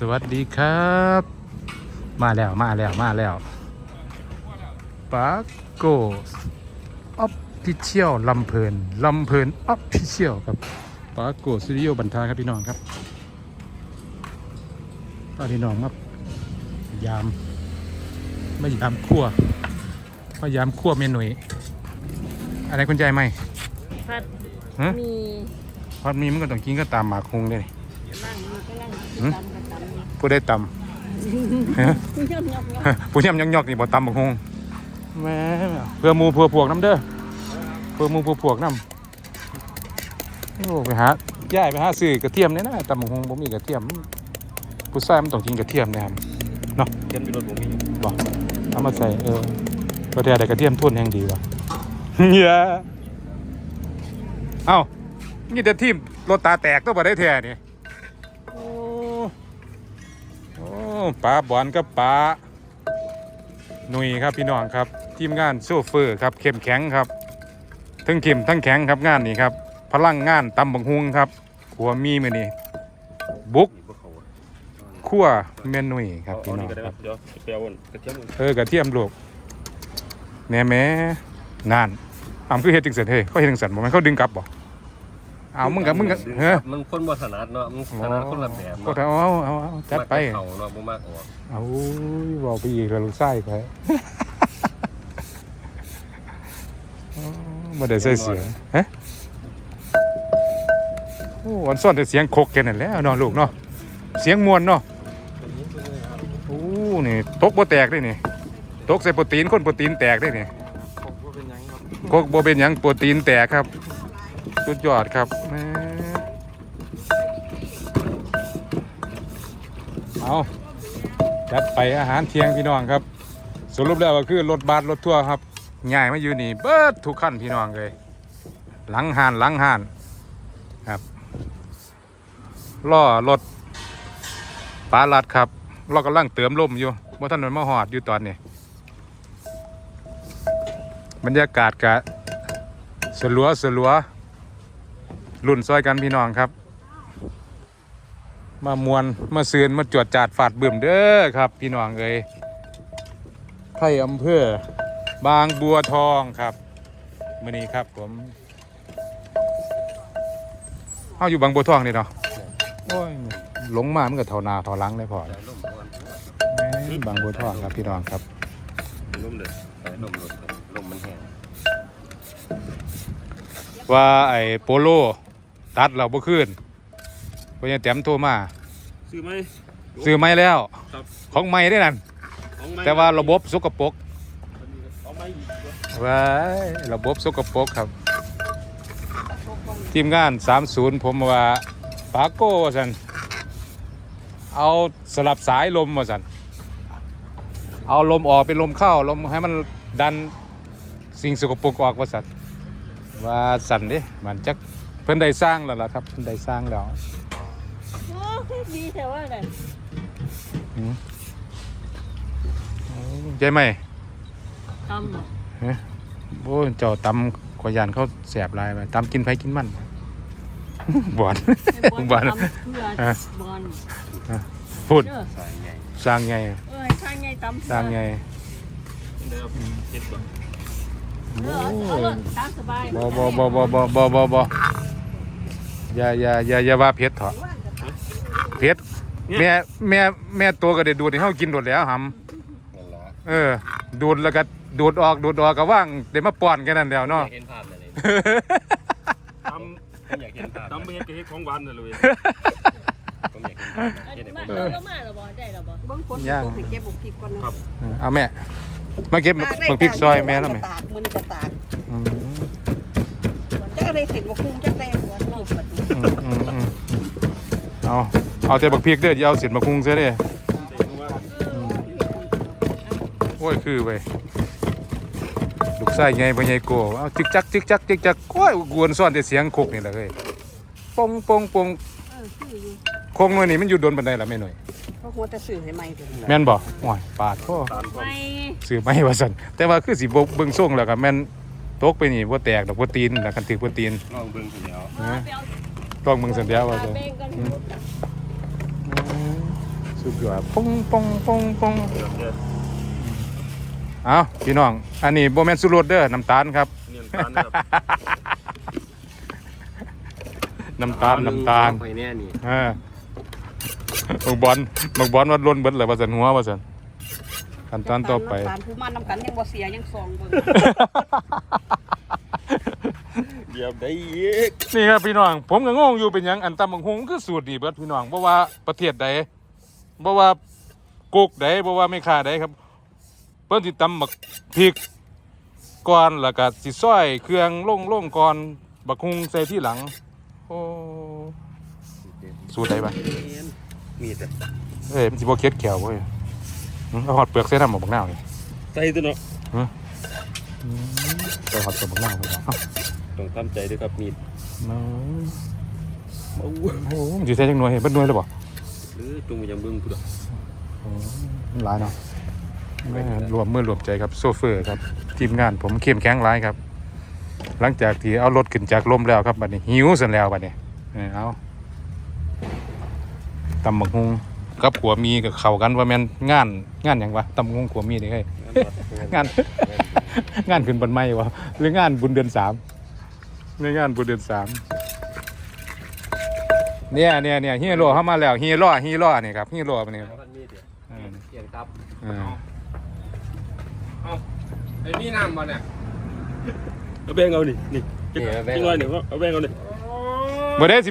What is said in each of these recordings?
สวัสดีครับ มาแล้วมาแล้วมาแล้วปาโกออฟฟิเชียลลำเพลินลำเพลินออฟฟิเชียลครับปาโกสตูดิโอบันทาครับพี่น้องครับป้าพี่น้องครับยามมายามคั่วมายามคั่วเมนูอะไรคุณใจไหมผัดฮะมีพอดมีมันก็ต้องกินก็ตามหมากคงเลยบ้างมีก็ล่าง ผู้ได้ตำฮะย่อมย่อมย่อมผู้ย่ำยองยอกนี่บ่ตำบักฮงแหม่เพื่อหมูเพื่อพวกน้ำเด้อเพื่อหมูเพื่อพวกน้ำโอ้ไปหาย่ายไปหาซื้อกระเทียมเนี่ยนะตำบักฮงบ่มีกระเทียมผู้ชายมันต้องกินกระเทียมนะครับเทียนมีรถผมมีอยู่บ่เอามาใส่เออประเดี๋ยวได้กระเทียมทุ่นแห่งดีวะเฮียเอ้านี่แต่ทีมรถตาแตกตัวบ่ได้แท้นี่ ปลาบอนกับปลาหนุ่ยครับพี่น้องครับ ทีมงานโซเฟอร์ครับเข้มแข็งครับทั้งเข้มทั้งแข็งครับงานนี้ครับ พลังงานตำบังฮุงครับขัวมีมือนี่บุกขั้วเมนหนุ่ยครับพี่น้องครับเดี๋ยวไปเอกระเทียมก่อนเออกระเทียมลูกแหนแม่นานอ้าวคือเฮ็ดจังซั่นเฮ้ยเขาเฮ็ดจังซั่นบ่แม่นเขาดึงกลับบ่ เอามึงกับมึงกับเฮ้ยมันคนบ่ถนัดเนาะมันถนัดคนละแบบก็เอาเอาเอาเอาจัดไป มักเขาเนาะบ่มากออกเอาบอกไปอีกแล้วลูกไส้ไปมาได้ใส่เสียงฮะโอ้วันซ่อนแต่เสียงโคกแค่นั้นแหล้วเนาะลูกเนาะเสียงมวนเนาะโอ้นี่ตกบ่แตกได้นี่ตกใส่โปรตีนคนโปรตีนแตกได้นี่โคกบ่เป็นหยังโปรตีนแตกครับ สุดยอดครับแม่เอาจัดไปอาหารเที่ยงพี่น้องครับ สรุปแล้วก็คือรถบัสรถทัวร์ครับง่ายมาอยู่นี่เบิดทุกขั้นพี่น้องเลย หลังหานหลังหานครับล่อรถปลาลัดครับเรากำลังเติมลมอยู่เมื่อท่านมันมาหอดอยู่ตอนนี้ บรรยากาศกะสลัวสลัว รุ่นซอยกันพี่น้องครับ มามวนมาซืนมาจวดจาดฝาดบิ่มเด้อครับ พี่น้องเอ้ยไทยอำเภอบางบัวทองครับมื่อนี้ครับผมเอาอยู่บางบัวทองนี่เนาะโอ้ยหลงมามันก็เท่านาเท่าลังเลยพอใส่ลมก่อนบางบัวทองครับพี่น้องครับลมเด้อใส่ลมลมมันแห้งว่าไอ้โปโล ตัดเราบ่ขึ้นเพราะยังแต้มโทรมา ซื้อไหมซื้อไม่แล้ว ครับของไม่ได้นั่น ของไหมแต่ว่าระบบสกปรกของไหมอีกว้ายระบบสกปรกครับ ทีมงาน 30 ผมว่าปาโก้ว่าสันเอาสลับสายลมว่าสันเอาลมออกเป็นลมเข้าลมให้มันดันสิ่งสกปรกออกว่าสันว่าสันเด้มันจัก เพิ่นได้สร้างแล้วล่ะครับเพิ่นได้สร้างแล้วโอ้คือดีแต่ว่าน่ะอืมใจไหมตำบ่โอ้ยเจ้าตำขอยานเขาแสบหลายไปตำกินไผกินมัน บอน ให้บ้านตำเพื่อฮะบอลพูดเด้อใส่ใหญ่สร้างไงเอ้ยข้างไงตำเพื่อสร้างไงเดี๋ยวเฮ็ดก่อนเออเอาเลยตามสบาย บอบอบอบอบอบอบอบ อย่าอย่าอย่าอย่าว่าเพชรเถอะเพชรแม่แม่แม่ตัวก็ได้ดูดให้เฮากินโดดแล้วหนั่นล่ะำเออ ดูดแล้วก็ดูดออกดูดออกก็ว่างเดี๋ยวมาป้อนแค่นั้นเดียวอเนาะยากเห็นภาพนั่นเลยตผมอยากเห็นภาพำตำไปเฮ็ดกับเฮ็ดของหวานน่ะเลยผมอยากเห็นภาพอันเฮ็ดนี้ให้มาผมเรามาแล้วบ่ได้แล้วบ่บางคนย่างก็เก็บบุกพริกก่อนนะครับเอาแม่มาเก็บบักพริกซอยแม่แล้วไหมตากมันจะตากอืมจะอะไรเสร็จมาคุ้งจะ เอาเอาแต่บักพริกเด้ออย่าเอาเสียนมาคุงเสียเด้อโอ้ยคือไปลูกไส้ใหญ่ไปใหญ่โกเอาจิกจักจิกจักจิกจักโอ้ยกวนซ่อนแต่เสียงโคกนี่แหละเฮ้ยปงปงปงเออคืออยู่โคงหน่วยนี่มันอยู่โดนบันไดละแม่หน่อยเขาหัวแต่สื่อให้ใหม่ตัวนี้แม่นบ่โอ้ยปาดพ่อตาลก่อนไม่ซื้อไม่ว่าซั่นแต่ว่าคือสิบ่เบิ่งส่งแล้วก็แม่นตกไปนี่บ่แตกดอกบ่ตีนแล้วกันถือบ่ตีนลองเบิ่งทีเดียวเออไปเอา ต้องเบิ่งสัญญาว่าตาซั่นเบ่งกันอืมสุดยอดปงปงปงปงเดี๋ยวเดี๋ยวเอาพี่น้อง อันนี้โบแมนสุรสเด้อน้ำตาลครับเนียนตาลนะครับน้ำตาลน้ำตาลไปแน่นี่อ่าบักบอลบักบอลว่าล้นเบิดเลยว่าสันหัวว่าสันขั้นตอนต่อไปน้ำตาลผู้มันน้ำกันยังบ่เสียยังซองเบิ่ง เดี๋ยวได้อีกนี่ครับพี่น้อง ผมก็งงอยู่เป็นหยังอันตำบักฮงคือสูตรดีเบิดพี่น้องเพราะว่าประเทศใดเพราะว่ากุกใดเพราะว่าไม่ค่าใดครับ เพิ่นสิตำบักพริกก่อนแล้วก็สิซอยเครื่องลงลงก่อนบักฮุงใส่ที่หลังโอ้สูตรใดบ้างมีแต่เอ้ยมันสิบ่เค็ดแขวเว้ยอื้อเอาหอดเปลือกใส่น้ำหมกบักนาวนี่ ใส่ตัวเนาะ ใส่หอดเปลือกบักนาวไปครับ ต้องทำใจด้วยครับมีดน้อยโอ้โอ้มันสิใส่จังหน่วยเห็นเบิดหน่วยแล้วบ่หรือจงยังเบิ่งพุ่นอะมันหลายเนาะแม่รวมมือรวมใจครับโซเฟอร์ครับทีมงานผมเข้มแข็งหลายครับ หลังจากที่เอารถขึ้นจากลมแล้วครับบัดนี้หิวเสร็จแล้วบัดนี้เออเอาตำบักฮุงกับขัวมีกับเข้ากันว่าแม่นงานงานหยังวะตำบักฮุงขัวมีนี่เฮ้ยงาน งานขึ้นบันไม้วะหรืองานบุญเดือนสาม หรืองานบุญเดือนสามเนี่ยเนี่ยเนี่ยฮีโร่เข้ามาแล้วฮีโร่ฮีโร่นี่ครับฮีโร่มาเนี่ย มันมีเดี๋ยวเออเสียงครับเออไอ้นี่น้ำมาเนี่ยเอาแบงเอานี่นี่จังจังหน่อยนี่เอาแบงเอานี่เมื่อได้สิ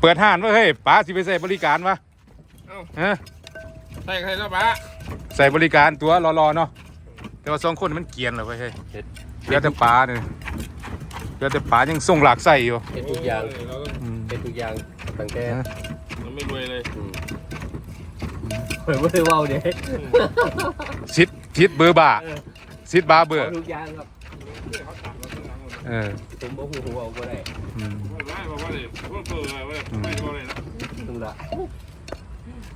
เปิดห้านวะเฮ้ยป๋าสิไปใส่บริการวะฮะใส่ใครแล้วปะใส่บริการตัวรอๆเนาะแต่ว่าสองคนมันเกรียนเหรอเว้ยเฮ้ยเหลือแต่ป๋าเนี่ย เหลือแต่ป๋ายังส่งหลากใส่อยู่เป็นทุกอย่างอืมเป็นทุกอย่างตั้งแต่มันไม่รวยเลยเปิดว่าเว้าเด้ซิดซิดเบอร์บ่าซิดบาเบอร์ทุกอย่างครับเออผมบ่ฮู้ฮู้เอาบ่ได้อืมว่าว่าว่าเลยว่าเปิดว่าไม่ว่าเลยนะถึงละ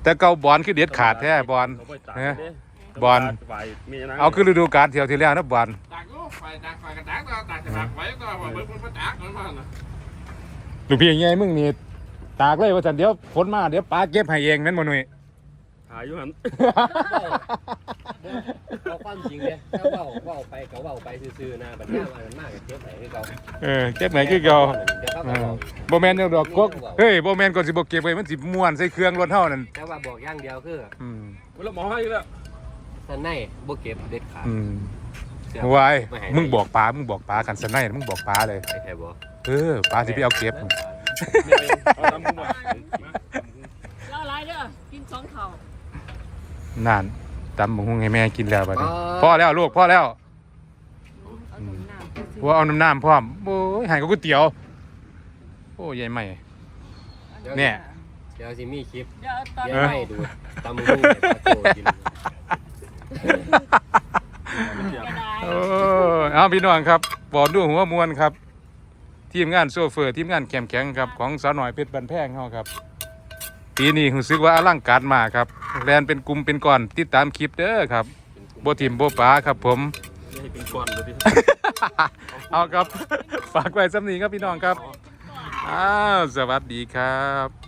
แต่เกาบอลคือเด็ดขาดแท้บอลเอาไปตากเอ๊ะเด้บอล ไปมีนะเอาคือฤดูกาลเที่ยวที่แล้วนะบอลตากก็ ไปตากไปกระตากตากจะตากไว้ก็ว่าเบิ่งมันตากมันมาน่ะลูกพี่ยังไงมึงนี่ตากเลยว่าสันเดี๋ยวฝนมาเดี๋ยวป้าเก็บให้เองนั่นบ่หนุ่ยหาอยู่หันเอาความจริงเด้ถ้าเว้าเว้าไปก็เว้าไปซื่อๆนะบัดนี้มันมากก็เก็บไว้คือเก่าเออเก็บไหนคือเก่าเดี๋ยวเขาเอก็อบอกบ่แม่นจังดอกกกเฮ้ยบ่แม่นก่อนสิบ่เก็บไว้มันสิม่วนใส่เครื่องรถเฮานั่นแต่ว่าบอกอย่างเดียวคืออืมแล้วหมอให้แล้วท่านในบ่เก็บเด็ดขาดอืมเสีย วายไม่ให้มึงบอกป้ามึงบอกป้ากันสนายมึงบอกป้าเลยไอ้แค่บ่เออป้าสิไปเอาเก็บเอาตามมึงมาแล้วอะไรเด้อกินสองเข่านั่นตำบักหุ่งให้แม่กินแล้วบัดนี้พอแล้วลูกพอแล้วเอาตรงน้ำว่าเอาน้ำน้ำพร้อมโอ้ยใหายก็ก๋วยเตี๋ยว โอ้ยใหญ่ใหม่เนี่ยเดี๋ยวสิมีคลิปเดี๋ยวตอนเดี๋ยวให้ดูตำมือให้ปลาโตกิน กระดาษ โอ้ย เอาพี่น้องครับปอดดูหัวมวนครับ ทีมงานโซเฟอร์ทีมงานแข็มแข็งครับของสาวหน่อยเพชรบันแพงเฮาครับปีนี้รู้สึกว่าอลังการมากครับแลนเป็นกลุ่มเป็นก้อนติดตามคลิปเด้อครับโบทิมโบปาครับผมให้เป็นก้อนเลยดิเอาครับฝากไว้สำนีครับพี่น้องครับอ้าวสวัสดีครับ